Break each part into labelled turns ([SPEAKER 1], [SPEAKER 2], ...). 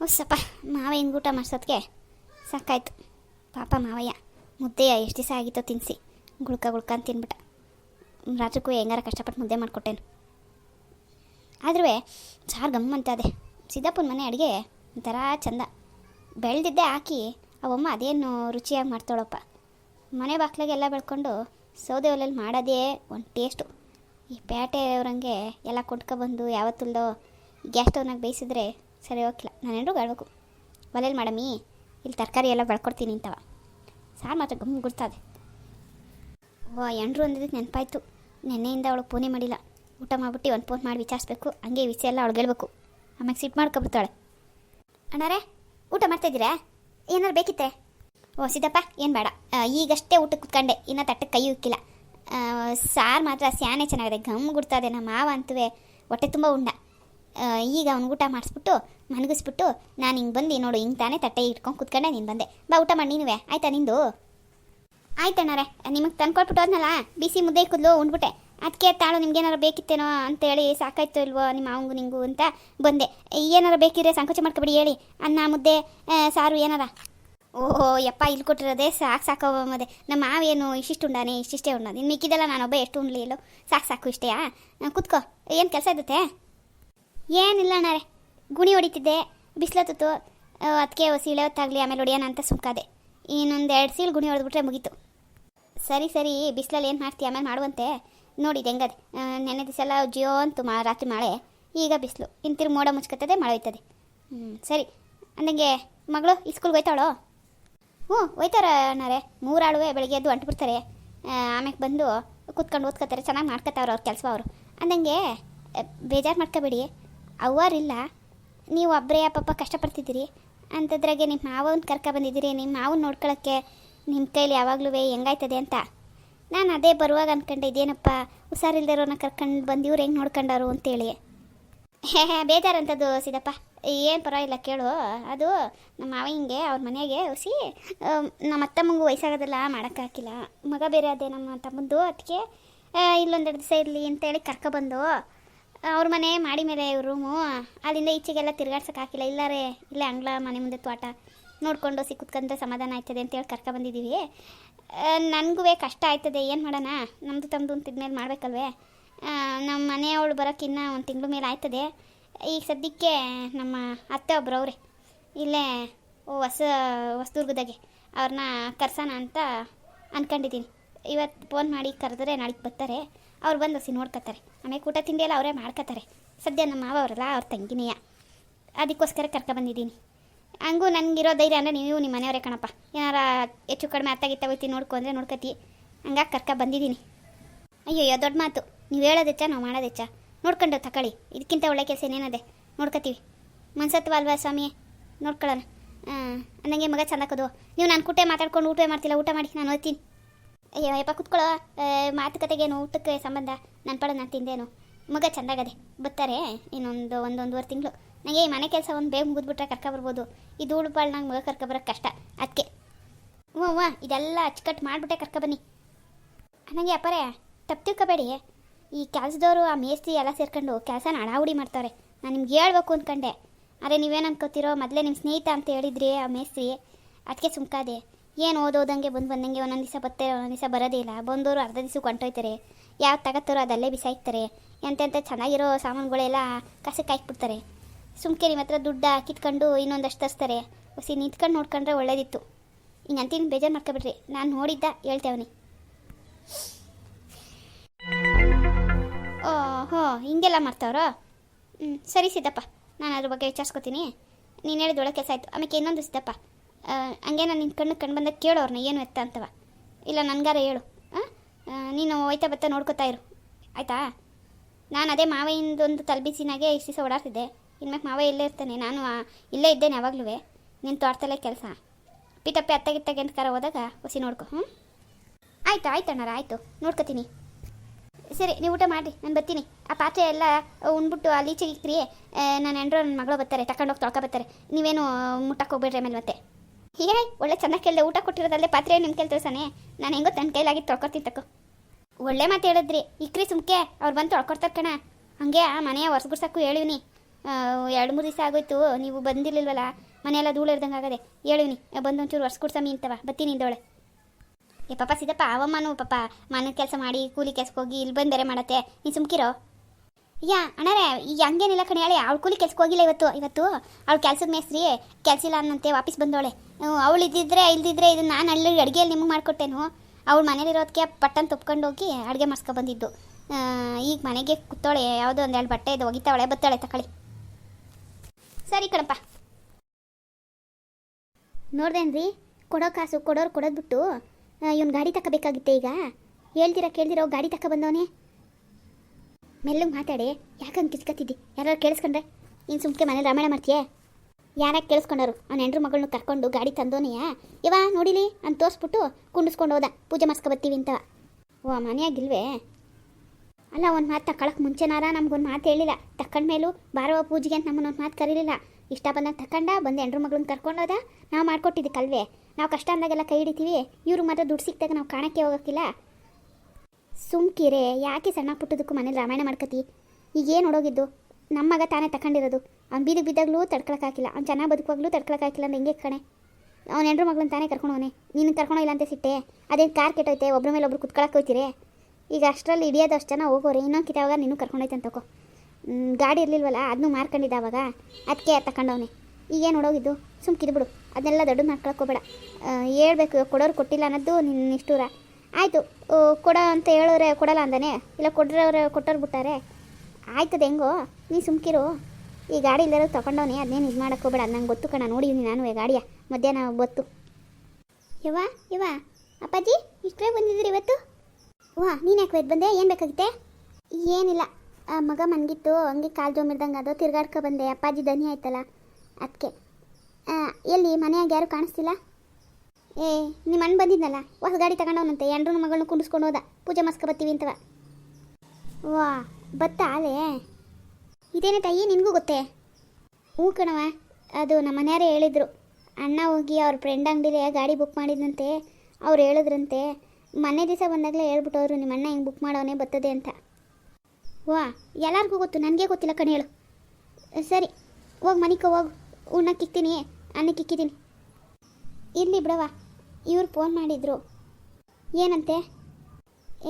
[SPEAKER 1] ಹೊಸಪ್ಪ ಮಾವಯ್ಯನ ಊಟ ಮಾಡಿಸೋದಕ್ಕೆ ಸಾಕಾಯ್ತು. ಪಾಪ ಮಾವಯ್ಯ ಮುದ್ದೆಯ ಎಷ್ಟು ದಿವಸ ಆಗಿತ್ತೋ ತಿನ್ನಿಸಿ ಗುಳ್ಕ ಗುಳ್ಕ ಅಂತ ತಿನ್ಬಿಟ್ಟ. ರಾತ್ರಿಗೂ ಹೆಂಗಾರ ಕಷ್ಟಪಟ್ಟು ಮುದ್ದೆ ಮಾಡಿಕೊಟ್ಟೇನು. ಆದ್ರೂ ಸಾರು ಗಮ್ಮಂತ ಅದೇ. ಸಿದ್ದಪ್ಪನ ಮನೆ ಅಡುಗೆ ಒಂಥರ ಚಂದ. ಬೆಳೆದಿದ್ದೆ ಹಾಕಿ ಅವಮ್ಮ ಅದೇನು ರುಚಿಯಾಗಿ ಮಾಡ್ತಾಳಪ್ಪ. ಮನೆ ಬಾಕ್ಲಾಗೆಲ್ಲ ಬೆಳ್ಕೊಂಡು ಸೌದೆ ಒಲೆಯಲ್ಲಿ ಮಾಡೋದೇ ಒಂದು ಟೇಸ್ಟು ಈ ಪೇಟೆಯವ್ರಂಗೆ ಎಲ್ಲ ಕೊಂಡ್ಕೊಬಂದು ಯಾವತ್ತಿಲ್ದೋ ಗ್ಯಾಸ್ ಸ್ಟವ್ನಾಗ ಬೇಯಿಸಿದ್ರೆ ಸರಿ ಹೋಗಿಲ್ಲ ನಾನು ಎಲ್ರಿಗೂ ಹೇಳ್ಬೇಕು. ಒಲೆಯಲ್ಲಿ ಮಾಡಮ್ಮಿ ಇಲ್ಲಿ ತರಕಾರಿ ಎಲ್ಲ ಬೆಳ್ಕೊಡ್ತೀನಿ ಅಂತವ. ಸಾರು ಮಾತ್ರ ಗಮ್ ಗುಡ್ತಾದೆ ಓ ಎಂಡ್ರು ಅಂದಿದ್ದು ನೆನಪಾಯ್ತು. ನೆನ್ನೆಯಿಂದ ಅವಳು ಪೂನೆ ಮಾಡಿಲ್ಲ. ಊಟ ಮಾಡಿಬಿಟ್ಟು ಒಂದು ಫೋನ್ ಮಾಡಿ ವಿಚಾರಿಸ್ಬೇಕು. ಹಂಗೆ ವಿಷಯ ಎಲ್ಲ ಅವಳು ಹೇಳ್ಬೇಕು. ಆಮ್ಯಾಗ ಸಿಟ್ಟು ಮಾಡ್ಕೊಬಿಡ್ತಾಳೆ. ಅಣ್ಣಾರೇ ಊಟ ಮಾಡ್ತಾಯಿದ್ದೀರಾ ಏನಾರು ಬೇಕಿತ್ತೆ? ಓ, ಸಿದ್ದಪ್ಪ, ಏನು ಬೇಡ. ಈಗಷ್ಟೇ ಊಟಕ್ಕೆ ಕುತ್ಕೊಂಡೆ. ಇನ್ನೂ ತಟ್ಟಕ್ಕೆ ಕೈ ಉಕ್ಕಿಲ್ಲ ಸಾರು ಮಾತ್ರ ಸ್ಯಾನೆ ಚೆನ್ನಾಗಿದೆ. ಗಮ್ ಗುಡ್ತಾಯಿದೆ ನಮ್ಮ ಮಾವ ಅಂತೂ ಹೊಟ್ಟೆ ತುಂಬ ಉಂಡ. ಈಗ ಅವ್ನು ಊಟ ಮಾಡಿಸ್ಬಿಟ್ಟು ಮನಗಿಸ್ಬಿಟ್ಟು ನಾನು ಹಿಂಗೆ ಬಂದು ನೋಡು, ಹಿಂಗೆ ತಾನೇ ತಟ್ಟೆ ಇಟ್ಕೊಂಡು ಕುತ್ಕೊಂಡೆ ನೀನು ಬಂದೆ. ಬಾ, ಊಟ ಮಾಡಿ ನೀನುವೆ. ಆಯ್ತಾ ನಿಂದು? ಆಯ್ತಣ್ಣಾರೆ ನಿಮಗೆ ತಂದ್ಕೊಟ್ಬಿಟ್ಟು ಹೋದ್ನಲ್ಲ? ಬಿಸಿ ಮುದ್ದೆ ಕುದ್ಲು ಉಂಡ್ಬಿಟ್ಟೆ ಅದಕ್ಕೆ ತಾಳು ನಿಮ್ಗೇನಾರು ಬೇಕಿತ್ತೇನೋ ಅಂತೇಳಿ ಸಾಕಾಯ್ತು ಇಲ್ವೋ ನಿಮ್ಮ ಅವಂಗು ನಿಂಗು ಅಂತ ಬಂದೆ. ಏನಾರು ಬೇಕಿದ್ರೆ ಸಂಕೋಚ ಮಾಡ್ಕೊಬಿಡಿ, ಹೇಳಿ. ಅನ್ನ, ಮುದ್ದೆ ಸಾರು ಏನಾರ? ಓಹೋ, ಯಪ್ಪ, ಇಲ್ಲಿ ಕೊಟ್ಟಿರೋದೇ ಸಾಕು ಸಾಕು ಮದೆ. ನಮ್ಮ ಮಾವೇನು ಇಷ್ಟಿಷ್ಟು ಉಂಡಾನೆ, ಇಷ್ಟಿಷ್ಟೇ ಉಂಡೋದು ಇನ್ನು ಮಿಕ್ಕಿದೆಲ್ಲ ನಾನೊಬ್ಬ ಎಷ್ಟು ಉಂಡ್ಲಿ ಇಲ್ಲೋ. ಸಾಕು ಸಾಕು ಇಷ್ಟೆಯಾ ಕೂತ್ಕೋ. ಏನು ಕೆಲಸ ಇದ್ದತ್ತೆ ಏನಿಲ್ಲ ಅಣ್ಣಾರೆ. ಗುಣಿ ಹೊಡಿತಿದ್ದೆ ಬಿಸಿಲತ್ತಿತ್ತು ಅದಕ್ಕೆ ಸೀಳೆ ಹೊತ್ತಾಗಲಿ, ಆಮೇಲೆ ಹೊಡಿಯೋಣ ಅಂತ ಸುಮ್ಕಾದೆ. ಇನ್ನೊಂದು ಎರಡು ಸೀಳು ಗುಣಿ ಹೊಡೆದ್ಬಿಟ್ರೆ ಮುಗೀತು. ಸರಿ ಸರಿ, ಬಿಸಿಲಲ್ಲಿ ಏನು ಮಾಡ್ತೀಯ? ಆಮೇಲೆ ಮಾಡುವಂತೆ. ನೋಡಿ ಹೆಂಗದೆ. ನೆನ್ನೆ ದಿವಸ ಎಲ್ಲ ಜಿಯೋ ಅಂತು ಮಾ, ರಾತ್ರಿ ಮಳೆ. ಈಗ ಬಿಸಿಲು. ಇಂತಿರು ಮೋಡ ಮುಚ್ಕತ್ತದೆ, ಮಳೆ ಹೋಯ್ತದೆ ಹ್ಞೂ ಸರಿ. ಅಂದಂಗೆ, ಮಗಳು ಇಸ್ಕೂಲ್ಗೆ ಹೋಯ್ತಾಳೋ? ಹ್ಞೂ, ಹೋಯ್ತಾರ ಅಣ್ಣಾರೆ. ಮೂರಾಳುವೆ ಬೆಳಗ್ಗೆ ಎದ್ದು ಅಂಟ್ಬಿಡ್ತಾರೆ. ಆಮೇಲೆ ಬಂದು ಕೂತ್ಕೊಂಡು ಓದ್ಕೋತಾರೆ ಚೆನ್ನಾಗಿ ಮಾಡ್ಕೊತಾವ್ರು ಅವ್ರ ಕೆಲಸ ಅವರು ಅಂದಂಗೆ ಬೇಜಾರು ಮಾಡ್ಕೋಬೇಡಿ. ಅವ್ವಾರಿಲ್ಲ, ನೀವು ಒಬ್ಬರೇ ಪಾಪ ಕಷ್ಟಪಡ್ತಿದ್ದೀರಿ, ಅಂಥದ್ರಾಗೆ ನಿಮ್ಮ ಮಾವನ ಕರ್ಕ ಬಂದಿದ್ದೀರಿ, ನಿಮ್ಮ ಮಾವನ ನೋಡ್ಕೊಳ್ಳೋಕ್ಕೆ ನಿಮ್ಮ ಕೈಲಿ ಯಾವಾಗಲೂ ಹೆಂಗಾಯ್ತದೆ ಅಂತ. ನಾನು ಅದೇ ಬರುವಾಗ ಅಂದ್ಕೊಂಡೆ ಇದೇನಪ್ಪ ಹುಷಾರಿಲ್ದಿರೋನ ಕರ್ಕೊಂಡು ಬಂದು ಇವ್ರು ಹೆಂಗೆ ನೋಡ್ಕೊಂಡವ್ರು ಅಂತೇಳಿ. ಹೇ ಹೇ ಬೇಜಾರಂಥದ್ದು ಸಿದಪ್ಪ ಏನು ಪರವಾಗಿಲ್ಲ, ಕೇಳು. ಅದು ನಮ್ಮ ಮಾವ ಹಿಂಗೆ ಅವ್ರ ಮನೆಗೆ ಉಸಿ ನಮ್ಮ ಅತ್ತಮ್ಮಂಗೂ ವಯಸ್ಸಾಗೋದಲ್ಲ ಮಾಡೋಕ್ಕಾಗಿಲ್ಲ ಮಗ ಬೇರೆ ಅದೇ ನಮ್ಮ ತಮ್ಮಂದು ಅದಕ್ಕೆ ಇಲ್ಲೊಂದೆರಡು ದಿವಸ ಇರಲಿ ಅಂತೇಳಿ ಕರ್ಕೊಬಂದು ಅವ್ರ ಮನೆ ಮಾಡಿ ಮೇಲೆ ರೂಮು ಅಲ್ಲಿಂದ ಈಚೆಗೆಲ್ಲ ತಿರ್ಗಾಡ್ಸಕ್ಕೆ ಹಾಕಿಲ್ಲ. ಇಲ್ಲಾರೆ, ಇಲ್ಲೇ ಅಂಗ್ಲ ಮನೆ ಮುಂದೆ ತೋಟ ನೋಡ್ಕೊಂಡು ಸಿ ಕುತ್ಕೊಂಡ್ರೆ ಸಮಾಧಾನ ಆಯ್ತದೆ ಅಂತೇಳಿ ಕರ್ಕೊಬಂದಿದ್ದೀವಿ ನನಗೂ ಕಷ್ಟ ಆಯ್ತದೆ, ಏನು ಮಾಡೋಣ? ನಮ್ಮದು ತಮ್ಮದು ಅಂತಿದ್ಮೇಲೆ ಮಾಡಬೇಕಲ್ವೇ? ನಮ್ಮ ಮನೆಯವಳು ಬರೋಕ್ಕಿನ್ನ ಒಂದು ತಿಂಗಳ ಮೇಲೆ ಆಯ್ತದೆ. ಈಗ ಸದ್ಯಕ್ಕೆ ನಮ್ಮ ಅತ್ತೆ ಒಬ್ಬರು ಅವ್ರೆ. ಇಲ್ಲೇ ಹೊಸ, ಹೊಸದುರ್ಗದಾಗೆ ಅವ್ರನ್ನ ಕರ್ಸೋಣ ಅಂತ ಅಂದ್ಕೊಂಡಿದ್ದೀನಿ ಇವತ್ತು ಫೋನ್ ಮಾಡಿ ಕರೆದ್ರೆ ನಾಳೆಗೆ ಬರ್ತಾರೆ. ಅವ್ರು ಬಂದು ಹಸಿ ನೋಡ್ಕೊತಾರೆ ಆಮೇಲೆ ಊಟ ತಿಂಡಿ ಎಲ್ಲ ಅವರೇ ಮಾಡ್ಕೋತಾರೆ ಸದ್ಯ ನಮ್ಮ ಮಾವ ಅವರಲ್ಲ, ಅವ್ರ ತಂಗಿನೆಯ. ಅದಕ್ಕೋಸ್ಕರ ಕರ್ಕೊಬಂದಿದ್ದೀನಿ ಹಂಗೂ ನನಗಿರೋ ಧೈರ್ಯ ಅಂದರೆ ನೀವು ನಿಮ್ಮ ಮನೆಯವರೇ ಕಣಪ್ಪ. ಏನಾರ ಹೆಚ್ಚು ಕಡಿಮೆ ಅತ್ತಾಗಿತ್ತ ಹೋಯ್ತಿ ನೋಡ್ಕೊ ಅಂದರೆ ನೋಡ್ಕೊತಿ ಹಂಗಾಗಿ ಕರ್ಕ ಬಂದಿದ್ದೀನಿ. ಅಯ್ಯೋಯ್ಯೋ, ದೊಡ್ಡ ಮಾತು. ನೀವು ಹೇಳೋದೆಚ್ಚ ನಾವು ಮಾಡೋದೆಚ್ಚ ನೋಡ್ಕೊಂಡು ತಗೊಳ್ಳಿ ಇದಕ್ಕಿಂತ ಒಳ್ಳೆ ಕೆಲಸ ಏನೇನದೆ ನೋಡ್ಕೊತೀವಿ ಮನ್ಸತ್ವ ಅಲ್ವಾ ಸ್ವಾಮಿ ನೋಡ್ಕೊಳ್ಳೋಣ. ಹಾಂ ನನಗೆ ಮಗ ಚಂದಕ್ಕದು ನೀವು ನಾನು ಕುಟ್ಟೆ ಮಾತಾಡ್ಕೊಂಡು ಊಟ ಮಾಡ್ತಿಲ್ಲ, ಊಟ ಮಾಡಿ, ನಾನು ಓದ್ತೀನಿ ಅಯ್ಯೋ ಯಪ್ಪ ಕುತ್ಕೊಳ್ಳೋ ಮಾತುಕತೆಗೆ ಮಾತುಕತೆಗೇನು, ಊಟಕ್ಕೆ ಸಂಬಂಧ? ನನ್ನ ಪಡ ನಾನು ತಿಂದೇನು. ಮಗ ಚೆಂದಾಗದೆ. ಬರ್ತಾರೆ ಇನ್ನೊಂದು ಒಂದೊಂದುವರೆ ತಿಂಗಳು. ನನಗೆ ಈ ಮನೆ ಕೆಲಸ ಒಂದು ಬೇಗ ಮುಗಿದ್ಬಿಟ್ರೆ ಕರ್ಕೊಬರ್ಬೋದು. ಈ ಧೂಳು ಪಾಳು ನಂಗೆ ಮಗ ಕರ್ಕೊಬರೋಕೆ ಕಷ್ಟ. ಅದಕ್ಕೆ ಹ್ಞೂ ಹ್ಞೂ ಇದೆಲ್ಲ ಅಚ್ಚುಕಟ್ಟು ಮಾಡಿಬಿಟ್ಟೆ ಕರ್ಕೊಬನ್ನಿ. ನನಗೆ ಅಪ್ಪರೇ, ತಪ್ಪು ತಿಳ್ಕೊಬೇಡಿ. ಈ ಕೆಲಸದವರು, ಆ ಮೇಸ್ತ್ರಿ ಎಲ್ಲ ಸೇರ್ಕೊಂಡು ಕೆಲಸನ ಹಡಾವುಡಿ ಮಾಡ್ತಾರೆ ನಾನು ನಿಮ್ಗೆ ಹೇಳ್ಬೇಕು ಅಂದ್ಕೊಂಡೆ ಅರೆ, ನೀವೇನು ಅನ್ಕೋತಿರೋ, ಮೊದಲೇ ನಿಮ್ಮ ಸ್ನೇಹಿತ ಅಂತ ಹೇಳಿದ್ರಿ ಆ ಮೇಸ್ತ್ರಿ. ಅದಕ್ಕೆ ಸುಮ್ಕಾದೆ. ಏನು ಓದೋದಂಗೆ ಬಂದು ಬಂದಂಗೆ ಒಂದೊಂದು ದಿವಸ ಬರ್ತಾರೆ ಒಂದೊಂದು ದಿವಸ ಬರೋದಿಲ್ಲ ಬಂದವರು ಅರ್ಧ ದಿವಸ ಕೊಂಡೊಯ್ತಾರೆ ಯಾವ ತಗತ್ತಾರೋ ಅದಲ್ಲೇ ಬಿಸಾಯ್ತಾರೆ ಎಂತೆಂಥ ಚೆನ್ನಾಗಿರೋ ಸಾಮಾನುಗಳೆಲ್ಲ ಕಸಕ್ಕೆ ಹಾಕ್ಬಿಡ್ತಾರೆ. ಸುಮ್ಕೆ ನಿಮ್ಮ ಹತ್ರ ದುಡ್ಡು ಕಿತ್ಕೊಂಡು ಇನ್ನೊಂದಷ್ಟು ತರಿಸ್ತಾರೆ. ಹೊಸಿ ನಿಂತ್ಕೊಂಡು ನೋಡ್ಕೊಂಡ್ರೆ ಒಳ್ಳೇದಿತ್ತು. ಹಿಂಗೆ ಅಂತೀನಿ ಬೇಜಾರು ಮಾಡ್ಕೊಬಿಡ್ರಿ. ನಾನು ನೋಡಿದ್ದ ಹೇಳ್ತೇವನಿ ಓಹೋ, ಹಿಂಗೆಲ್ಲ ಮಾಡ್ತಾವ್ರೋ? ಹ್ಞೂ ಸರಿ ಸಿದ್ದಪ್ಪ. ನಾನು ಅದ್ರ ಬಗ್ಗೆ ವಿಚಾರಿಸ್ಕೊತೀನಿ. ನೀನು ಹೇಳಿದ ಒಳ್ಳೆ ಕೆಲಸ ಆಯಿತು. ಆಮೇಲೆ ಇನ್ನೊಂದು ಸಿದ್ದಪ್ಪ. ಹಂಗೆ ನಾನು ನಿನ್ನ ಕಣ್ಣು ಕಂಡು ಬಂದಾಗ ಕೇಳು ಅವ್ರನ್ನ, ಏನು ಎತ್ತ ಅಂತವ. ಇಲ್ಲ, ನನಗಾರ ಹೇಳು. ನೀನು ಹೋಯ್ತಾ ಬತ್ತ ನೋಡ್ಕೊತಾ ಇರು. ಆಯಿತಾ? ನಾನು ಅದೇ ಮಾವೆಯಿಂದೊಂದು ತಲುಬಿಸಿನಾಗೆ ಇಷ್ಟು ದಿವಸ ಓಡಾಡ್ತಿದ್ದೆ. ಇನ್ಮೇಲೆ ಮಾವ ಇಲ್ಲೇ ಇರ್ತಾನೆ. ನಾನು ಇಲ್ಲೇ ಇದ್ದೇನೆ ಯಾವಾಗಲೂ ನಿನ್ನ ತೋಟದಲ್ಲೇ ಕೆಲಸ. ಪಿತಪ್ಪೆ ಅತ್ತಾಗಿತ್ತಾಗೆ ಅಂತ ಕರ ಹೋದಾಗ ಹುಸಿ ನೋಡ್ಕೊ ಹ್ಞೂ ಆಯ್ತು ಆಯ್ತು ಅಣ್ಣಾರ, ಆಯಿತು. ನೋಡ್ಕೊತೀನಿ. ಸರಿ, ನೀವು ಊಟ ಮಾಡಿ ನಾನು ಬರ್ತೀನಿ. ಆ ಪಾತ್ರೆ ಎಲ್ಲ ಉಣ್ಬಿಟ್ಟು ಅಲ್ಲಿ ಈಚೆಗೆ ಇಕ್ರಿ. ನನ್ನ ಹೆಂಡ್ರು ನನ್ನ ಮಗಳು ಬರ್ತಾರೆ, ತಕೊಂಡೋಗಿ ತೊಳ್ಕೊ ಬರ್ತಾರೆ. ನೀವೇನು ಮುಟ್ಟಕ್ಕೆ ಹೋಗ್ಬೇಡ್ರಿ ಆಮೇಲೆ ಮತ್ತೆ. ಹೀಗೆ ಒಳ್ಳೆ ಚೆನ್ನಾಗಿ ಕೇಳಿದೆ, ಊಟ ಕೊಟ್ಟಿರೋದಲ್ಲೇ ಪಾತ್ರೆ ನಿಮ್ಮ ಕೇಳ್ತಿರ್ಸಾನೆ ತೋರ್ಸಾನೆ ನಾನು ಹೆಂಗೋ ತನ್ನ ಕೈಲಾಗಿ ತೊಳ್ಕೊತೀನಿ ತಕೋ ಒಳ್ಳೆ ಮಾತು ಹೇಳಿದ್ರಿ ಇಕ್ರಿ ಸುಮ್ಕೆ, ಅವ್ರು ಬಂದು ತೊಳ್ಕೊಡ್ತಾರೆ ಕಣ. ಹಂಗೆ ಆ ಮನೆಯ ಹೊರ್ಸ್ಗುಡ್ಸಕ್ಕೂ ಹೇಳಿವ್ನಿ. ಎರಡು ಮೂರು ದಿವಸ ಆಗೋಯ್ತು, ನೀವು ಬಂದಿರ್ಲಿಲ್ವಲ್ಲ, ಮನೆಯೆಲ್ಲ ಧೂಳು ಇರ್ದಂಗೆ ಆಗದೆ. ಹೇಳಿವ್ನಿ ಬಂದು ಒಂಚೂರು ವರ್ಷ ಕೊಡ್ಸಮ್ಮಿ ಇಂತವ ಬತ್ತೀನಿ ಇಂದವಳೆ ಏ, ಪಾಪ ಸಿದ್ದಪ್ಪ ಅವಮ್ಮನು ಪಾಪ ಮನೆ ಕೆಲಸ ಮಾಡಿ, ಕೂಲಿ ಕೆಲ್ಸಕ್ಕೆ ಹೋಗಿ ಇಲ್ಲಿ ಬಂದರೆ ಮಾಡತ್ತೆ. ನೀನು ಸುಮ್ಕಿರೋ? ಯಾ, ಅಣ್ಣರೇ, ಈ ಹಂಗೇನಿಲ್ಲ ಕಣೆ, ಹೇಳಿ, ಅವಳು ಕೂಲಿ ಕೆಲ್ಸಕ್ಕೆ ಹೋಗಿಲ್ಲ ಇವತ್ತು ಇವತ್ತು. ಅವ್ಳು ಕೆಲ್ಸದ ಮೇಸ್ತ್ರಿ, ಕೆಲಸ ಇಲ್ಲ ಅನ್ನಂತೆ, ವಾಪಸ್ ಬಂದವಳೆ. ಅವಳು ಇದ್ದಿದ್ರೆ, ಇಲ್ದಿದ್ರೆ ಇದು ನಾನು ಅಲ್ಲಿ ಅಡುಗೆಯಲ್ಲಿ ನಿಮಗೆ ಮಾಡಿಕೊಟ್ಟೇನು. ಅವಳು ಮನೇಲಿರೋದಕ್ಕೆ ಪಟ್ಟನ್ ತುಪ್ಕೊಂಡು ಹೋಗಿ ಅಡುಗೆ ಮಾಡಿಸ್ಕೊ ಬಂದಿದ್ದು. ಈಗ ಮನೆಗೆ ಕೂತೋಳೆ ಯಾವುದೋ ಎರಡು ಬಟ್ಟೆ ಇದು ಒಗಿತಾವಳೆ, ಬತ್ತಾಳೆ, ತಕೊಳ್ಳಿ. ಸರಿ ಕಣಪ್ಪ. ನೋಡ್ದೇನ್ರಿ ಕೊಡೋ ಕಾಸು ಕೊಡೋರು ಕೊಡೋದು ಬಿಟ್ಟು ಇವನು ಗಾಡಿ ತಗೋಬೇಕಾಗಿತ್ತೆ ಈಗ? ಹೇಳ್ತೀರಾ ಕೇಳ್ದಿರೋ ಗಾಡಿ ತಕ್ಕ ಬಂದವನೇ? ಮೆಲ್ಲಗೆ ಮಾತಾಡಿ. ಯಾಕಂಗೆ ಕಿಸ್ಕತ್ತಿದ್ದಿ ಯಾರು ಕೇಳಿಸ್ಕೊಂಡ್ರೆ? ನೀನು ಸುಮ್ಕೆ ಮನೇಲಿ ರಾಮಾಯಣ ಮಾಡ್ತೀಯೇ? ಯಾರಾಗ ಕೇಳಿಸ್ಕೊಂಡರು? ಅವ್ನ ಹೆಂಡ್ರು ಮಗಳನ್ನ ಕರ್ಕೊಂಡು ಗಾಡಿ ತಂದೋನೆಯಾ? ಇವ ನೋಡಿಲಿ ಅಂತ ತೋರಿಸ್ಬಿಟ್ಟು ಕುಂಡಿಸ್ಕೊಂಡು ಹೋದ. ಪೂಜೆ ಬರ್ತೀವಿ ಅಂತ. ಓ ಮನೆಯಾಗಿಲ್ವೇ? ಅಲ್ಲ, ಒಂದು ಮಾತು ತಗೊಳಕ್ಕೆ ಮುಂಚೆನಾರ ನಮ್ಗೊಂದು ಮಾತು ಹೇಳಿಲ್ಲ. ಮೇಲೂ ಬಾರವ ಪೂಜೆಗೆ ಅಂತ ನಮ್ಮನ್ನೊಂದು ಮಾತು ಕರೀಲಿಲ್ಲ. ಇಷ್ಟ ಬಂದಾಗ ತಕ್ಕಂಡ, ಬಂದು ಹೆಂಡ್ರು ಮಗಳನ್ನ ಕರ್ಕೊಂಡೋದ ನಾವು ಮಾಡ್ಕೊಟ್ಟಿದ್ದು ಕಲ್ವೇ ನಾವು ಕಷ್ಟ ಅಂದಾಗೆಲ್ಲ ಕೈ ಹಿಡಿತೀವಿ. ಇವರು ಮಾತ್ರ ದುಡ್ಡು ಸಿಕ್ತಾಗ ನಾವು ಕಾಣಕ್ಕೆ ಹೋಗೋಕ್ಕಿಲ್ಲ. ಸುಮ್ಕಿರೆ, ಯಾಕೆ ಸಣ್ಣ ಪುಟ್ಟದಕ್ಕೂ ಮನೇಲಿ ರಾಮಾಯಣ ಮಾಡ್ಕತಿ? ಈಗೇನು ನೋಡೋಗಿದ್ದು ನಮ್ಮ ಮಗ ತಾನೇ ತಗೊಂಡಿರೋದು ಅವ್ನು ಬೀದಿಗೆ ಬಿದ್ದಾಗಲೂ ತಡ್ಕೊಳಕ್ಕಾಗಿಲ್ಲ ಅವ್ನು ಚೆನ್ನಾಗಿ ಬದುಕುವಾಗಲೂ ತಡ್ಕೊಳಕ್ಕಾಗಿಲ್ಲ ಅಂದ್ರೆ ಹೆಂಗೆ ಕಣೆ? ಅವ್ನ ಹೆಂಡ್ರು ಮಗಳನ್ನ ತಾನೇ ಕರ್ಕೊಂಡವನೆ ನೀನು ಕರ್ಕೊಂಡೋಗಿಲ್ಲ ಅಂತ ಸಿಟ್ಟೆ. ಅದೇನು ಕಾರ್ ಕೆಟ್ಟೋಯ್ತೆ ಒಬ್ಬರ ಮೇಲೆ ಒಬ್ರು ಕುತ್ಕೊಳಕ್ಕೆ ಹೋಗ್ತೀರಿ ಈಗ ಅಷ್ಟರಲ್ಲಿ ಹಿಡಿಯೋದು ಅಷ್ಟು ಜನ ಹೋಗೋರಿ. ಇನ್ನೊಂದು ಕಿತಾವಾಗ ನೀನು ಕರ್ಕೊಂಡೋಯ್ತು ಅಂತ ತಗೋ ಗಾಡಿ ಇರಲಿಲ್ವಲ್ಲ ಅದನ್ನು ಮಾರ್ಕೊಂಡಿದ್ದ ಅವಾಗ. ಅದಕ್ಕೆ ತಗೊಂಡವನೆ ಈಗೇನು ನೋಡೋಗಿದ್ದು ಸುಮ್ಕಿದು ಬಿಡು ಅದನ್ನೆಲ್ಲ ದೊಡ್ಡ ಮಾಡ್ಕೊಳಕ್ಕೆ ಹೋಗ್ಬೇಡ ಹೇಳ್ಬೇಕು, ಕೊಡೋರು ಕೊಟ್ಟಿಲ್ಲ ಅನ್ನೋದು ನಿನ್ನ ನಿಷ್ಠೂರ. ಆಯಿತು ಕೊಡೋ ಅಂತ ಹೇಳೋರೆ ಕೊಡಲ್ಲ ಅಂದಾನೆ? ಇಲ್ಲ ಕೊಡ್ರವ್ರೆ ಕೊಟ್ಟೋರು ಬಿಟ್ಟಾರೆ? ಆಯ್ತದ ಹೆಂಗೋ? ನೀ ಸುಮ್ಕಿರು. ಈ ಗಾಡಿ ಇಲ್ಲರೂ ತಗೊಂಡವನೆ ಅದನ್ನೇನು ಇದು ಮಾಡಕ್ಕೆ ಹೋಗ್ಬೇಡ. ನಂಗೆ ಗೊತ್ತು ಕಣ ನೋಡಿದ್ದೀನಿ ನಾನು ಈ ಗಾಡಿಯ. ಮಧ್ಯಾಹ್ನ ಗೊತ್ತು ಯವ್ವ ಯವ್ವ, ಅಪ್ಪಾಜಿ ಇಷ್ಟೇ ಬಂದಿದ್ದೀರಿ ಇವತ್ತು? ವಾ ನೀನು ಯಾಕೆ ಬಂದೆ? ಏನು ಬೇಕಾಗಿತ್ತೆ? ಏನಿಲ್ಲ. ಮಗ ಮನಗಿತ್ತು, ಹಂಗೆ ಕಾಲು ಜೋಮಿರ್ದಂಗೆ ಅದು ತಿರ್ಗಾಡ್ಕೊ ಬಂದೆ. ಅಪ್ಪಾಜಿ ದನಿ ಆಯ್ತಲ್ಲ ಅದಕ್ಕೆ ಎಲ್ಲಿ, ಮನೆಯಾಗ ಯಾರು ಕಾಣಿಸ್ತಿಲ್ಲ? ಏ ನಿಮ್ಮ ಅಣ್ಣ ಬಂದಿದ್ನಲ್ಲ? ಹೊಸ ಗಾಡಿ ತಗೊಂಡವನಂತೆ ಎಂಡ್ರ ಮಗಳನ್ನ ಕುಂಡಿಸ್ಕೊಂಡು ಹೋದ. ಪೂಜೆ ಮಸ್ಕ ಬರ್ತೀವಿ ಅಂತವ. ವಾ, ಬತ್ತಾ ಅದೇ ಇದೇನೇ ತಾಯಿ, ನಿನಗೂ ಗೊತ್ತೇ? ಹ್ಞೂ ಕಣವ ಅದು ನಮ್ಮ ಮನೆಯವರೇ ಹೇಳಿದ್ರು. ಅಣ್ಣ ಹೋಗಿ ಅವ್ರ ಫ್ರೆಂಡ್ ಅಂಗಡಿಲೇ ಗಾಡಿ ಬುಕ್ ಮಾಡಿದಂತೆ ಅವ್ರು ಹೇಳಿದ್ರಂತೆ ಮನೆ ದಿವಸ ಬಂದಾಗಲೇ ಹೇಳ್ಬಿಟ್ಟವ್ರು, ನಿಮ್ಮ ಅಣ್ಣ ಹಿಂಗೆ ಬುಕ್ ಮಾಡೋನೇ ಬರ್ತದೆ ಅಂತ. ವಾ, ಎಲ್ಲರಿಗೂ ಗೊತ್ತು, ನನಗೆ ಗೊತ್ತಿಲ್ಲ ಕಣ ಹೇಳು. ಸರಿ, ಹೋಗಿ ಮನಿಕ ಹೋಗು. ಉಣ್ಣಕ್ಕಿಕ್ತೀನಿ ಇಕ್ತೀನಿ ಅನ್ನಕ್ಕೆ ಇಕ್ಕಿದ್ದೀನಿ ಇರಲಿ ಬಿಡವ ಇವ್ರು ಫೋನ್ ಮಾಡಿದ್ರು. ಏನಂತೆ?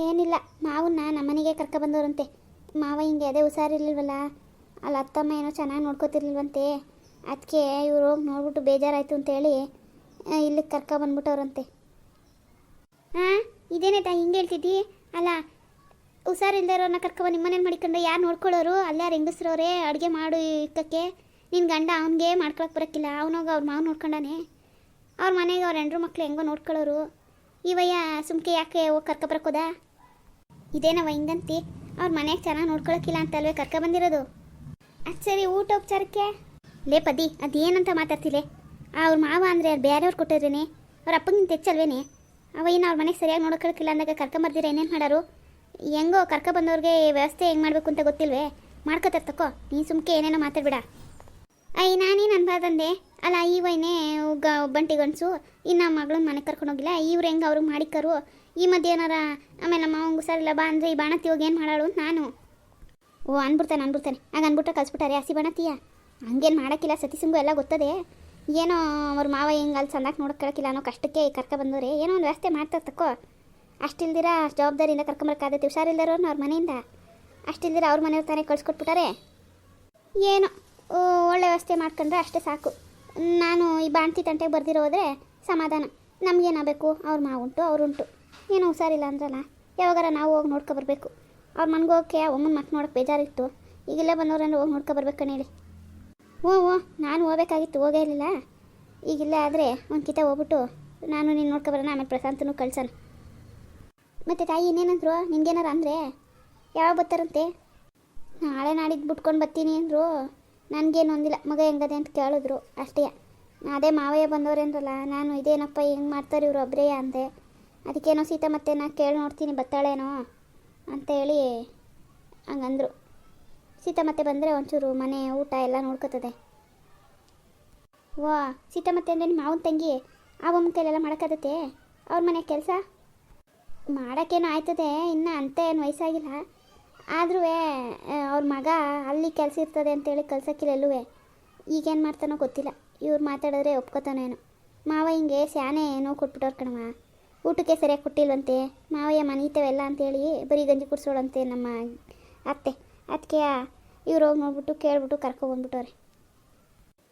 [SPEAKER 1] ಏನಿಲ್ಲ, ಮಾವನ್ನ ನಮ್ಮನೆಗೆ ಕರ್ಕೊಬಂದವ್ರಂತೆ ಮಾವ ಹಿಂಗೆ ಅದೇ ಹುಷಾರಿರ್ಲಿಲ್ವಲ್ಲ? ಅಲ್ಲಿ ಅತ್ತಮ್ಮ ಏನೋ ಚೆನ್ನಾಗಿ ನೋಡ್ಕೋತಿರ್ಲಿಲ್ವಂತೆ? ಅದಕ್ಕೆ ಇವ್ರು ಹೋಗಿ ನೋಡ್ಬಿಟ್ಟು ಬೇಜಾರಾಯಿತು ಅಂತೇಳಿ ಇಲ್ಲಿ ಇಲ್ಲಿಗೆ ಕರ್ಕೊಬಂದ್ಬಿಟ್ಟವ್ರಂತೆ ಹಾಂ ಇದೇನೇ ತಾಯಿ ಹಿಂಗೆ ಹೇಳ್ತಿದ್ದಿ? ಅಲ್ಲ ಹುಷಾರಿಲ್ದಿರೋನ್ನ ಕರ್ಕೊಬಂದು ನಿಮ್ಮ ನಿಮ್ಮನೆ ಮಾಡಿಕೊಂಡು ಯಾರು ನೋಡ್ಕೊಳ್ಳೋರು? ಅಲ್ಲಾರು ಹೆಂಗಸ್ರವ್ರೆ? ಅಡುಗೆ ಮಾಡು ಇಕ್ಕಕ್ಕೆ. ನಿನ್ನ ಗಂಡ ಅವನಿಗೆ ಮಾಡ್ಕೊಳಕ್ಕೆ ಬರೋಕ್ಕಿಲ್ಲ. ಅವನೋಗ ಅವ್ರ ಮಾವು ನೋಡ್ಕೊಂಡಾನೆ. ಅವ್ರ ಮನೆಗೆ ಅವ್ರ ಹೆಂಡ್ರು ಮಕ್ಳು ಹೆಂಗೋ ನೋಡ್ಕೊಳ್ಳೋರು. ಇವಯ್ಯ ಸುಮ್ಕೆ ಯಾಕೆ ಹೋಗಿ ಕರ್ಕೊಬರಕೋದ ಇದೇನವ ಹಿಂಗಂತಿ? ಅವ್ರ ಮನೆಗೆ ಚೆನ್ನಾಗಿ ನೋಡ್ಕೊಳಕ್ಕಿಲ್ಲ ಅಂತಲ್ವೇ ಕರ್ಕೊಬಂದಿರೋದು ಅದು ಸರಿ, ಊಟ ಉಪಚಾರಕ್ಕೆ? ಲೇ ಪದಿ ಅದೇನಂತ ಮಾತಾಡ್ತಿಲೆ? ಅವ್ರ ಮಾವ ಅಂದರೆ ಅವ್ರು ಬೇರೆಯವ್ರು ಕೊಟ್ಟಿದ್ರೇನೆ? ಅವ್ರ ಅಪ್ಪಂಗಿನ ತೆಚ್ಚಲ್ವೇನೆ? ಅವ ಏನು ಅವ್ರ ಮನೆಗೆ ಸರಿಯಾಗಿ ನೋಡ್ಕೊಳಕ್ಕಿಲ್ಲ ಅಂದಾಗ ಕರ್ಕೊಂಬರ್ದಿರ ಏನೇನು ಮಾಡೋರು? ಹೆಂಗೋ ಕರ್ಕೊಬಂದವ್ರಿಗೆ ವ್ಯವಸ್ಥೆ ಹೆಂಗೆ ಮಾಡಬೇಕು ಅಂತ ಗೊತ್ತಿಲ್ವೇ? ಮಾಡ್ಕೊತಾರ ತಕೋ ನೀನು ಸುಮ್ಕೆ ಏನೇನೋ ಮಾತಾಡ್ಬೇಡ. ಅಯ್ಯ ನಾನೇನು ಅನ್ಬಾರ್ದಂದೆ? ಅಲ್ಲ, ಈ ವೈನೇ ಗ ಬಂಟಿ ಗಂಡಸು ಇನ್ನು ಮಗಳನ್ನ ಮನೆಗೆ ಕರ್ಕೊಂಡು ಹೋಗಿಲ್ಲ, ಇವ್ರು ಹೆಂಗೆ ಅವ್ರಿಗೆ ಮಾಡಿಕರು ಈ ಮಧ್ಯೆ ಏನಾರ, ಆಮೇಲೆ ನಮ್ಮ ಅವ್ನಿಗೆ ಹುಷಾರಿಲ್ಲ ಬಾ ಅಂದರೆ ಈ ಬಾಣತಿ ಹೋಗಿ ಏನು ಮಾಡಾಳು ನಾನು. ಓ, ಅನ್ಬಿಡ್ತಾನೆ ಅನ್ಬಿಡ್ತಾನೆ. ಆಗ ಅನ್ಬಿಟ್ರೆ ಕಳ್ಸ್ಬಿಟ್ಟಾರೆ, ಹಸಿ ಬಾಣತಿಯ. ಹಂಗೇನು ಮಾಡೋಕ್ಕಿಲ್ಲ ಸತೀಶಂಗು ಎಲ್ಲ ಗೊತ್ತದೆ. ಏನೋ ಅವ್ರ ಮಾವ ಹೆಂಗೆ ಅಲ್ಲಿ ಚಂದಾಗಿ ನೋಡ್ಕೊಳಕ್ಕಿಲ್ಲ ಅನ್ನೋ ಕಷ್ಟಕ್ಕೆ ಕರ್ಕೊ ಬಂದವ್ರೆ. ಏನೋ ಒಂದು ವ್ಯವಸ್ಥೆ ಮಾಡ್ತಾರೆ ತಕ್ಕೋ ಅಷ್ಟಿಲ್ದಿರ ಅಷ್ಟು ಜವಾಬ್ದಾರಿಯಿಂದ ಕರ್ಕೊಂಬರಕ್ಕಾಗತ್ತೆ ಹುಷಾರಿಲ್ಲರೋ ಅವ್ರ ಮನೆಯಿಂದ. ಅಷ್ಟಿಲ್ದಿರ ಅವ್ರ ಮನೆಯವ್ರು ತಾನೇ ಕಳ್ಸ್ಕೊಟ್ಬಿಟ್ಟಾರೆ. ಏನೋ. ಒಳ್ಳೆ ವ್ಯವಸ್ಥೆ ಮಾಡ್ಕೊಂಡ್ರೆ ಅಷ್ಟೇ ಸಾಕು. ನಾನು ಈ ಬಾಣ್ತಿ ತಂಟೆಗೆ ಬರ್ದಿರೋ ಹೋದರೆ ಸಮಾಧಾನ. ನಮಗೇನಾಗಬೇಕು? ಅವ್ರ ಮಾವುಂಟು ಅವ್ರುಂಟು ಏನೋ ಹುಷಾರಿಲ್ಲ ಅಂದ್ರಲ್ಲ, ಯಾವಾಗಾರ ನಾವು ಹೋಗಿ ನೋಡ್ಕೊ ಬರಬೇಕು. ಅವ್ರ ಮನ್ಗೋಕೆ ಒಮ್ಮನ ಮಕ್ಳು ನೋಡೋಕೆ ಬೇಜಾರಿತ್ತು. ಈಗಿಲ್ಲೇ ಬಂದವ್ರನ್ನ ಹೋಗಿ ನೋಡ್ಕೊ ಬರ್ಬೇಕು ಹೇಳಿ ಓ ಓ ನಾನು ಹೋಗ್ಬೇಕಾಗಿತ್ತು, ಹೋಗೇ ಇರಲಿಲ್ಲ. ಈಗಿಲ್ಲ ಆದರೆ ಒಂದು ಕಿತ ಹೋಗ್ಬಿಟ್ಟು ನಾನು ನೀನು ನೋಡ್ಕೊ ಬರೋಣ, ಆಮೇಲೆ ಪ್ರಶಾಂತನೂ ಕಳ್ಸೋಣ. ಮತ್ತು ತಾಯಿ ಇನ್ನೇನಂದ್ರು? ನಿನ್ಗೇನಾರು ಅಂದರೆ? ಯಾವಾಗ ಬರ್ತಾರಂತೆ? ನಾಳೆ ನಾಡಿದ್ದು ಬಿಟ್ಕೊಂಡು ಬರ್ತೀನಿ ಅಂದರು. ನನಗೇನು ಒಂದಿಲ್ಲ ಮಗ ಹೆಂಗದೆ ಅಂತ ಕೇಳಿದ್ರು. ಅಷ್ಟೇ. ಅದೇ ಮಾವಯ್ಯ ಬಂದವ್ರೆ ಅಂದ್ರಲ್ಲ ನಾನು ಇದೇನಪ್ಪ, ಹೆಂಗೆ ಮಾಡ್ತಾರೆ ಇವರು ಒಬ್ಬರೇ ಅಂದೆ. ಅದಕ್ಕೇನೋ ಸೀತಾ ಮತ್ತೆ ನಾ ಕೇಳಿ ನೋಡ್ತೀನಿ ಬತ್ತಾಳೇನೋ ಅಂತೇಳಿ ಹಂಗಂದ್ರು. ಸೀತಾ ಮತ್ತೆ ಬಂದರೆ ಒಂಚೂರು ಮನೆ ಊಟ ಎಲ್ಲ ನೋಡ್ಕೋತದೆ. ವಾ, ಸೀತಾ ಮತ್ತೆ ಅಂದರೆ ನಿಮ್ಮ ಮಾವನ ತಂಗಿ, ಆ ಒಮ್ಮ ಕೈಲೆಲ್ಲ ಮಾಡೋಕ್ಕಾಗತ್ತೆ? ಅವ್ರ ಮನೆ ಕೆಲಸ? ಮಾಡೋಕ್ಕೇನೋ ಆಯ್ತದೆ, ಇನ್ನೂ ಅಂತ ಏನು ವಯಸ್ಸಾಗಿಲ್ಲ. ಆದ್ರೂ ಅವ್ರ ಮಗ ಅಲ್ಲಿ ಕೆಲಸ ಇರ್ತದೆ ಅಂತೇಳಿ ಕಳ್ಸೋಕ್ಕಿಲ್ಲ ಈಗೇನು ಮಾಡ್ತಾನೋ ಗೊತ್ತಿಲ್ಲ. ಇವ್ರು ಮಾತಾಡಿದ್ರೆ ಒಪ್ಕೋತಾನೇನೋ ಮಾವ ಹಿಂಗೆ ಸ್ಯಾನೆ ಏನೋ ಕೊಟ್ಬಿಟ್ಟವ್ರು ಕಣವ ಊಟಕ್ಕೆ ಸರಿಯಾಗಿ ಕೊಟ್ಟಿಲ್ವಂತೆ. ಮಾವಯ್ಯ ಮನೀತವೆಲ್ಲ ಅಂತೇಳಿ ಬರೀ ಗಂಜಿ ಕುಡ್ಸೋಳಂತೆ ನಮ್ಮ ಅತ್ತೆ. ಅದಕ್ಕೆ ಇವ್ರು ಹೋಗಿ ನೋಡ್ಬಿಟ್ಟು ಕೇಳ್ಬಿಟ್ಟು ಕರ್ಕೊಬಂದ್ಬಿಟ್ಟವ್ರೆ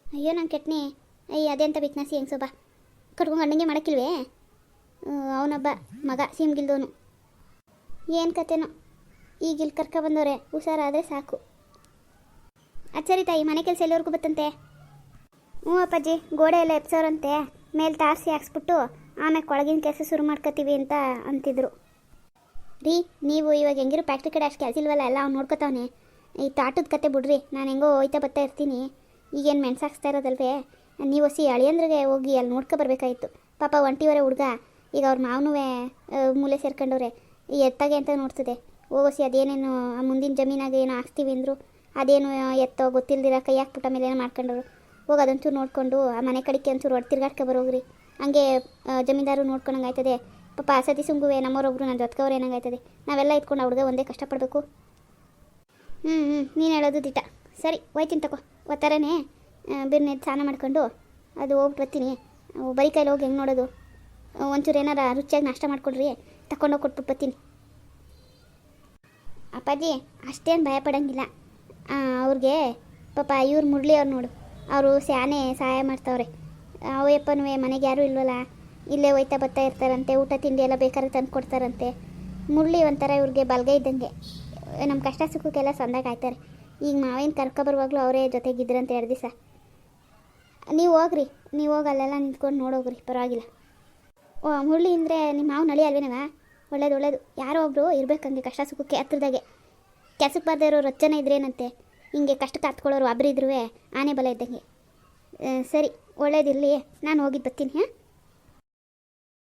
[SPEAKER 1] ಅಯ್ಯೋ ನಾನು ಕೆಟ್ನಿ. ಅಯ್ಯ ಅದೆಂತ ಬಿಕ್ನಾಸಿ ಹೆಂಗೆ ಸೊಬ್ಬ ಕಟ್ಕೊಂಡು ಗಂಡಂಗೆ ಮಾಡೋಕ್ಕಿಲ್ವೇ? ಅವನೊಬ್ಬ ಮಗ, ಸಿಮ್ಗಿಲ್ದವನು. ಏನು ಕತೆನೋ? ಈಗ ಇಲ್ಲಿ ಕರ್ಕೊಬಂದವ್ರೆ ಹುಷಾರಾದರೆ ಸಾಕು. ಅದು ಸರಿ ತಾಯಿ, ಮನೆ ಕೆಲಸ ಎಲ್ಲರಿಗೂ ಬತ್ತಂತೆ? ಹ್ಞೂ ಅಪ್ಪಾಜಿ, ಗೋಡೆ ಎಲ್ಲ ಎಪ್ಸೋರಂತೆ ಮೇಲೆ ತಾರ್ಸಿ ಹಾಕ್ಸ್ಬಿಟ್ಟು ಆಮೇಲೆ ಕೊಳಗಿನ ಕೆಲಸ ಶುರು ಮಾಡ್ಕೋತೀವಿ ಅಂತ ಅಂತಿದ್ರು. ರೀ, ನೀವು ಇವಾಗ ಹೆಂಗಿರೋ ಫ್ಯಾಕ್ಟ್ರಿ ಕಡೆ ಅಷ್ಟು ಕೆಲಸ ಇಲ್ವಲ್ಲ, ಎಲ್ಲ ಅವ್ನು ನೋಡ್ಕೊತಾವನೆ. ಈ ತಾಟದ ಕತೆ ಬಿಡ್ರಿ, ನಾನು ಹೆಂಗೋ ಹೋಯ್ತಾ ಬರ್ತಾ ಇರ್ತೀನಿ. ಈಗೇನು ಮೆಣಸಾಕ್ಸ್ತಾ ಇರೋದಲ್ವೇ? ನೀವು ಹೊಸಿ ಅಳಿಯಂದ್ರಿಗೆ ಹೋಗಿ ಅಲ್ಲಿ ನೋಡ್ಕೊ ಬರಬೇಕಾಯಿತು. ಪಾಪ ಒಂಟಿವರೆ ಹುಡುಗ, ಈಗ ಅವ್ರ ಮಾವನೂ ಮೂಲೆ ಸೇರ್ಕೊಂಡವ್ರೆ ಎತ್ತಾಗೆ ಅಂತ ನೋಡ್ತದೆ. ಹೋಗೋಸಿ, ಅದೇನೇನು, ಆ ಮುಂದಿನ ಜಮೀನಾಗ ಏನು ಹಾಕ್ತೀವಿ ಅಂದರು, ಅದೇನು ಎತ್ತೋ, ಗೊತ್ತಿಲ್ದಿರ ಕೈ ಹಾಕ್ಬಿಟ್ಟ ಮೇಲೆ ಏನೋ ಮಾಡ್ಕೊಂಡವ್ರು? ಹೋಗಿ ಅದಂತೂ ನೋಡಿಕೊಂಡು, ಆ ಮನೆ ಕಡೆಗೆ ಒಂಚೂರು ಹೊಡ್ ತಿರ್ಗಾಡ್ಕೊ ಬರೋಗ್ರಿ. ಹಂಗೆ ಜಮೀನ್ದಾರು ನೋಡ್ಕೊಂಡಂಗೆ ಆಯ್ತದೆ. ಪಾಪ ಸತಿ ಸುಂಗುವೆ, ನಮ್ಮವರೊಬ್ರು ನನ್ನ ಜೊತ್ಕವ್ರು ಏನಂಗಾಯ್ತದೆ ನಾವೆಲ್ಲ ಇಟ್ಕೊಂಡು ಹುಡುಗ ಒಂದೇ ಕಷ್ಟಪಡಬೇಕು. ಹ್ಞೂ ಹ್ಞೂ ನೀನು ಹೇಳೋದು ದಿಟ ಸರಿ, ಹೋಯ್ತೀನಿ ತಕೋ. ಒತ್ತರನೇ ಬಿರ್ನೆ ಸ್ನಾನ ಮಾಡ್ಕೊಂಡು, ಅದು ಹೋಗ್ಬಿಟ್ಟು ಬರ್ತೀನಿ. ಬರೀ ಕೈಲಿ ಹೋಗಿ ಹೆಂಗೆ ನೋಡೋದು? ಒಂಚೂರು ಏನಾರ ರುಚಿಯಾಗಿ ನಾಷ್ಟ ಮಾಡ್ಕೊಡ್ರಿ. ತಗೊಂಡೋಗಿ ಕೊಟ್ಬಿಟ್ಟು ಬರ್ತೀನಿ. ಅಪ್ಪಾಜಿ ಅಷ್ಟೇನು ಭಯಪಡಂಗಿಲ್ಲ. ಅವ್ರಿಗೆ ಪಾಪ ಇವ್ರು ಮುರಳಿ ಅವ್ರು ನೋಡು, ಅವರು ಸ್ಯಾನೆ ಸಹಾಯ ಮಾಡ್ತಾವ್ರೆ. ಅವಯ್ಯಪ್ಪನೂ ಮನೆಗೆ ಯಾರೂ ಇಲ್ವಲ್ಲ? ಇಲ್ಲೇ ಒಯ್ತಾ ಬರ್ತಾ ಇರ್ತಾರಂತೆ, ಊಟ, ತಿಂಡಿ ಎಲ್ಲ ಬೇಕಾದ್ರೆ ತಂದು ಕೊಡ್ತಾರಂತೆ. ಮುರಳಿ ಒಂಥರ ಇವ್ರಿಗೆ ಬಲ್ಗೈ ಇದ್ದಂಗೆ. ನಮ್ಮ ಕಷ್ಟ ಸುಖಕ್ಕೆಲ್ಲ ಸಂದಾಗ ಆಯ್ತಾರೆ. ಈಗ ಮಾವೇನು ಕರ್ಕೊಬರುವಾಗಲೂ ಅವರೇ ಜೊತೆಗಿದ್ರಂತೆ ಎರಡು ದಿವಸ. ನೀವು ಹೋಗ್ರಿ, ನೀವು ಹೋಗಿ ಅಲ್ಲೆಲ್ಲ ನಿಂತ್ಕೊಂಡು ನೋಡೋಗ್ರಿ, ಪರವಾಗಿಲ್ಲ. ಓ, ಮುರಳಿ ಅಂದರೆ ನಿಮ್ಮ ಮಾವು ನಳಿ ಅಲ್ವೇನವ? ಒಳ್ಳೇದು ಒಳ್ಳೇದು. ಯಾರೋ ಒಬ್ಬರು ಇರಬೇಕಂಗೆ ಕಷ್ಟ ಸುಖಕ್ಕೆ ಹತ್ರದಾಗೆ. ಕೆಲ್ಸಕ್ಕೆ ಬಾರ್ದೇ ಇರೋ ಇದ್ರೇನಂತೆ ಹಿಂಗೆ ಕಷ್ಟ ಹತ್ಕೊಳ್ಳೋರು ಒಬ್ರು ಇದ್ರೂ ಆನೆ ಬಲ ಇದ್ದಂಗೆ. ಸರಿ, ಒಳ್ಳೇದಿರಲಿ. ನಾನು ಹೋಗಿದ್ದು ಬರ್ತೀನಿ, ಹಾಂ?